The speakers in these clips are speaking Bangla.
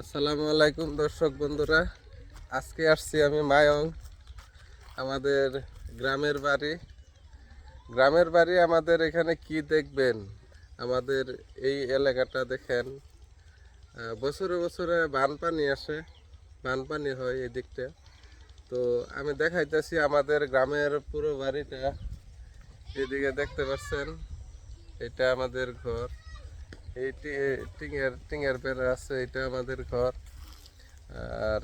আসসালামু আলাইকুম দর্শক বন্ধুরা। আজকে আসছি আমি মায়ং, আমাদের গ্রামের বাড়ি। গ্রামের বাড়ি আমাদের এখানে কি দেখবেন? আমাদের এই এলাকাটা দেখেন বছরে বছরে বানপানি আসে, বানপানি হয় এই দিকটা তো আমি দেখাইতেছি আমাদের গ্রামের পুরো বাড়িটা। এদিকে দেখতে পাচ্ছেন, এটা আমাদের ঘর। এই টিঙের টিঙের বেড়া আছে, এটা আমাদের ঘর। আর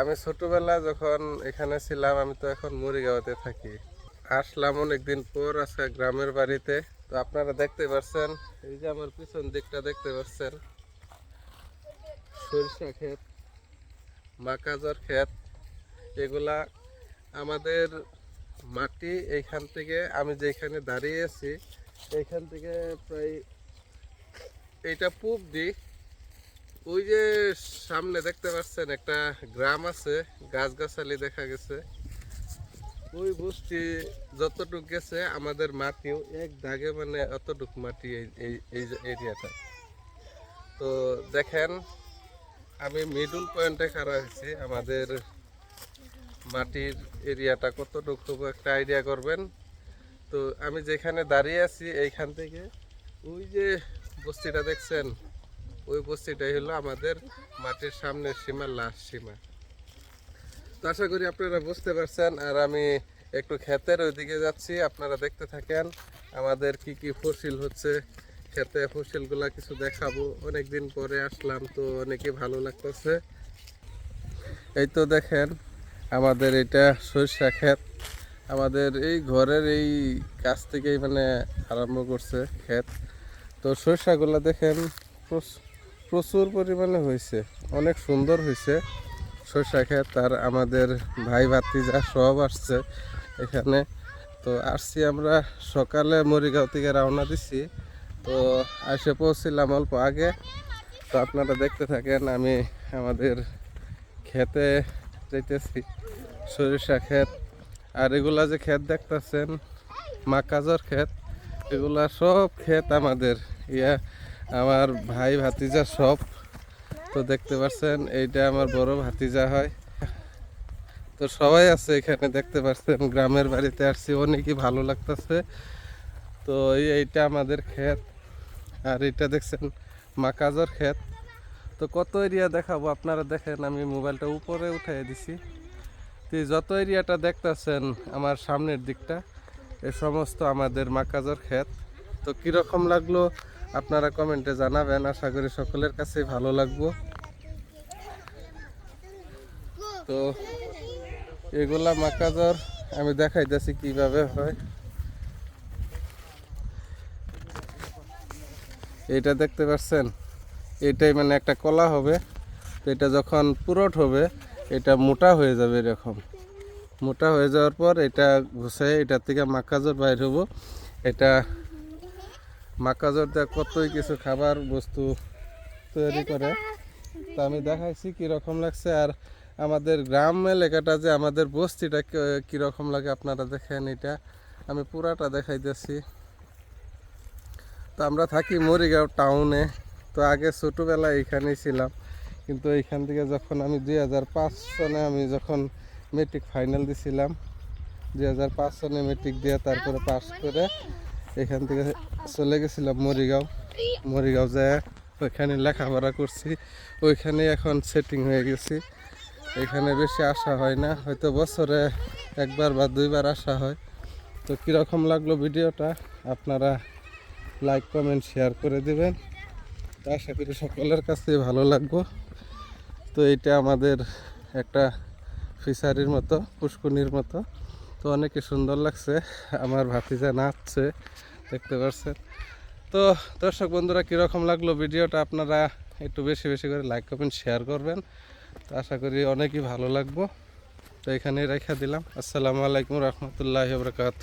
আমি ছোটবেলা যখন এখানে ছিলাম, আমি তো এখন মুড়িগাঁওতে থাকি। আসলাম অনেকদিন পর আজকে গ্রামের বাড়িতে। তো আপনারা দেখতে পাচ্ছেন এই যে আমার পিছন দিকটা দেখতে পাচ্ছেন সরিষা ক্ষেত, মাকাজর ক্ষেত, এগুলা আমাদের মাটি এইখান থেকে, আমি যেখানে দাঁড়িয়ে আছি, এইখান থেকে প্রায় এইটা পূব দিক। ওই যে সামনে দেখতে পাচ্ছেন একটা গ্রাম আছে, গাছগাছালি দেখা গেছে। ওই বস্তি যতটুক গেছে, আমাদের মাটিও এক দাগে মানে অতটুক মাটি এই এই এরিয়াটা। তো দেখেন, আমি মিডল পয়েন্টে খাড়া হয়েছি। আমাদের মাটির এরিয়াটা কতটুক তবু একটা আইডিয়া করবেন। তো আমি যেখানে দাঁড়িয়ে আছি, এইখান থেকে ওই যে বস্তিটা দেখছেন? ওই বস্তিটাই হলো আমাদের মাটির সামনের সীমা লাস্ট সীমা। তো আশা করি আপনারা বুঝতে পারছেন, আর আমি একটু ক্ষেতের ওইদিকে যাচ্ছি, আপনারা দেখতে থাকেন আমাদের কি কি ফসিল হচ্ছে। ক্ষেতে ফসিলগুলা কিছু দেখাবো। অনেকদিন পরে আসলাম, তো অনেকই ভালো লাগতেছে। এই তো দেখেন, আমাদের এটা সরিষা ক্ষেত। আমাদের এই ঘরের এই কাছ থেকেই মানে আরম্ভ করছে ক্ষেত। তো সরষাগুলো দেখেন, প্রচ- প্রচুর পরিমাণে হয়েছে অনেক সুন্দর হয়েছে সরষা ক্ষেত আর আমাদের ভাই ভাতিজা সব আসছে এখানে। তো আসছি আমরা, সকালে মরিগাঁও থেকে রওনা দিছি। তো এসে পৌঁছিলাম অল্প আগে। তো আপনারা দেখতে থাকেন, আমি আমাদের খেতে যেতেছি সরিষা ক্ষেত। আর এগুলা যে ক্ষেত দেখতেছেন, মাকাজর ক্ষেত, এগুলা সব ক্ষেত আমাদের ইয়া, আমার ভাই ভাতিজা সব। তো দেখতে পাচ্ছেন এইটা আমার বড় ভাতিজা হয়। তো সবাই আছে এখানে, দেখতে পাচ্ছেন গ্রামের বাড়িতে আসছি, অনেকই ভালো লাগতেছে। তো এই এইটা আমাদের ক্ষেত। আর এটা দেখছেন মাকাজর ক্ষেত। তো কত এরিয়া দেখাবো, আপনারা দেখেন, আমি মোবাইলটা উপরে উঠাই দিছি। তো যত এরিয়াটা দেখতেছেন, আমার সামনের দিকটা, এ সমস্ত আমাদের মাকাজর ক্ষেত। তো কীরকম লাগল? আপনারা কমেন্টে জানাবেন। আশা করি সকলের কাছেই ভালো লাগবো। তো এগুলা মাকাজর, আমি দেখাইতেছি কীভাবে হয়। এটা দেখতে পাচ্ছেন? এটাই মানে একটা কলা হবে। তো এটা যখন পুরট হবে, এটা মোটা হয়ে যাবে এরকম। মোটা হয়ে যাওয়ার পর এটা ঘুষে এটার থেকে মাকাজর বাইর হব। এটা মাকাজর দিয়ে কতই কিছু খাবার বস্তু তৈরি করে তো আমি দেখাইছি কীরকম লাগছে আর আমাদের গ্রাম এলাকাটা যে আমাদের বস্তিটা কি- কীরকম লাগে আপনারা দেখেন এটা। আমি পুরাটা দেখাইতেছি। তো আমরা থাকি মরিগাঁও টাউনে তো আগে ছোটোবেলায় এইখানেই ছিলাম। কিন্তু এইখান থেকে যখন আমি দুই হাজার পাঁচ সনে আমি যখন মেট্রিক ফাইনাল দিছিলাম দুই হাজার পাঁচ সনে মেট্রিক দিয়ে তারপরে পাস করে এখান থেকে চলে গেছিলাম মরিগাঁও। মরিগাঁও যায় ওইখানে লেখাপড়া করছি। ওইখানে এখন সেটিং হয়ে গেছি। এখানে বেশি আসা হয় না, হয়তো বছরে একবার বা দুইবার আসা হয়। তো কীরকম লাগল ভিডিওটা? আপনারা লাইক কমেন্ট শেয়ার করে দেবেন। তো আশা করি সকলের কাছে ভালো লাগবো। তো এটা আমাদের একটা ফিশারির মতো পুষ্কুনির মতো। তো অনেকে সুন্দর লাগছে, আমার ভাতিজা নাচছে, দেখতে পাচ্ছেন তো দর্শক বন্ধুরা, কীরকম লাগল ভিডিওটা আপনারা একটু বেশি বেশি করে লাইক কমেন্ট শেয়ার করবেন। তো আশা করি অনেকই ভালো লাগবো। তো এখানেই রেখা দিলাম। আসসালামু আলাইকুম রহমতুল্লাহ বরকাত